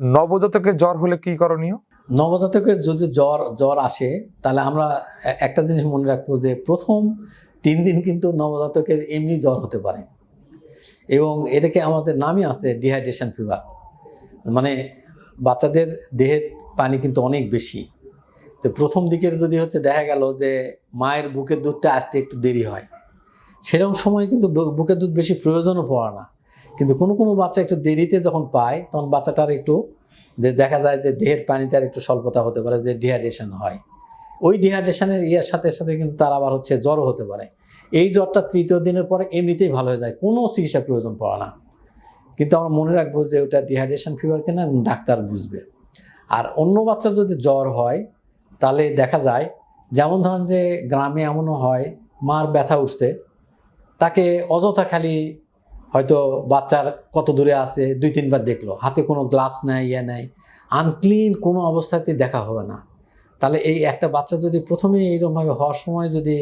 নবজাতকের জ্বর হলে কি করণীয়? নবজাতকের যদি জ্বর জ্বর আসে, তাহলে আমরা একটা জিনিস মনে রাখব যে প্রথম তিন দিন কিন্তু নবজাতকের এমনি জ্বর হতে পারে। এবং এটাকে আমাদের নামই আছে ডিহাইড্রেশন ফিভার মানে বাচ্চাদের দেহের পানি কিন্তু অনেক বেশি। তো প্রথম দিকের যদি হচ্ছে দেখা গেল যে মায়ের বুকের দুধটা আসতে একটু দেরি হয় সেরকম সময় কিন্তু বুকের দুধ বেশি প্রয়োজনও পড়ে না। কিন্তু কোনো কোনো বাচ্চা একটু দেরিতে যখন পায়, তখন বাচ্চাটার একটু দেখা যায় যে দেহের পানিটার একটু স্বল্পতা হতে পারে, যে ডিহাইড্রেশন হয়। ওই ডিহাইড্রেশনের ইয়ার সাথে সাথে কিন্তু তার আবার হচ্ছে জ্বরও হতে পারে। এই জ্বরটা তৃতীয় দিনের পরে এমনিতেই ভালো হয়ে যায়, কোনো চিকিৎসার প্রয়োজন পড়ে না। কিন্তু আমরা মনে রাখব যে ওটা ডিহাইড্রেশন ফিভার কিনা ডাক্তার বুঝবে। আর অন্য বাচ্চার যদি জ্বর হয়, তাহলে দেখা যায়, যেমন ধরেন যে গ্রামে এমনও হয়, মার ব্যথা উঠছে, তাকে অযথা খালি হয়তো বাচ্চার কত দূরে আছে, দুই তিনবার দেখল। হাতে কোনো গ্লাভস নেয় ইয়ে নেয় আনক্লিন কোনো অবস্থাতে দেখা হবে না। তাহলে এই একটা বাচ্চা যদি প্রথমে এইরকমভাবে হওয়ার সময় যদি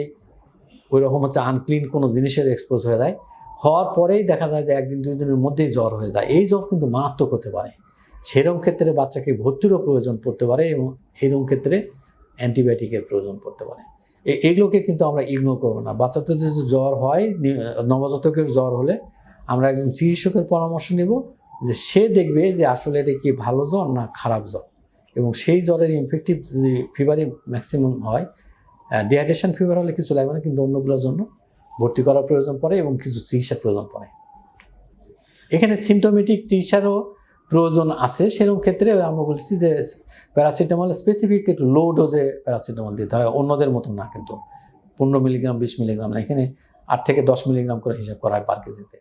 ওই রকম হচ্ছে আনক্লিন কোনো জিনিসের এক্সপোজ হয়ে যায়, হওয়ার পরেই দেখা যায় যে একদিন, দুই দিনের মধ্যেই জ্বর হয়ে যায়। এই জ্বর কিন্তু মারাত্মক হতে পারে। সেরকম ক্ষেত্রে বাচ্চাকে ভর্তিরও প্রয়োজন পড়তে পারে এবং এইরকম ক্ষেত্রে অ্যান্টিবায়োটিকের প্রয়োজন পড়তে পারে। এগুলোকে কিন্তু আমরা ইগনোর করব না। বাচ্চাদের যদি জ্বর হয় নবজাতকের জ্বর হলে আমরা একজন চিকিৎসকের পরামর্শ নেব যে সে দেখবে যে আসলে এটা কি ভালো জ্বর না খারাপ জ্বর। এবং সেই জ্বরের ইনফেক্টিভ যদি ফিভারই ম্যাক্সিমাম হয় ডিহাইড্রেশন ফিভার হলে কিছু লাগবে না, কিন্তু অন্যগুলোর জন্য ভর্তি করার প্রয়োজন পড়ে এবং কিছু চিকিৎসার প্রয়োজন পড়ে। এখানে সিমটোমেটিক চিকিৎসারও প্রয়োজন আছে সেরকম ক্ষেত্রে আমরা বলছি যে প্যারাসিটামল স্পেসিফিক একটু লো ডোজে প্যারাসিটামল দিতে হয়, অন্যদের মতো না কিন্তু। পনেরো মিলিগ্রাম বিশ মিলিগ্রাম না, এখানে আট থেকে দশ মিলিগ্রাম করে হিসাব করা হয় পার কেজিতে।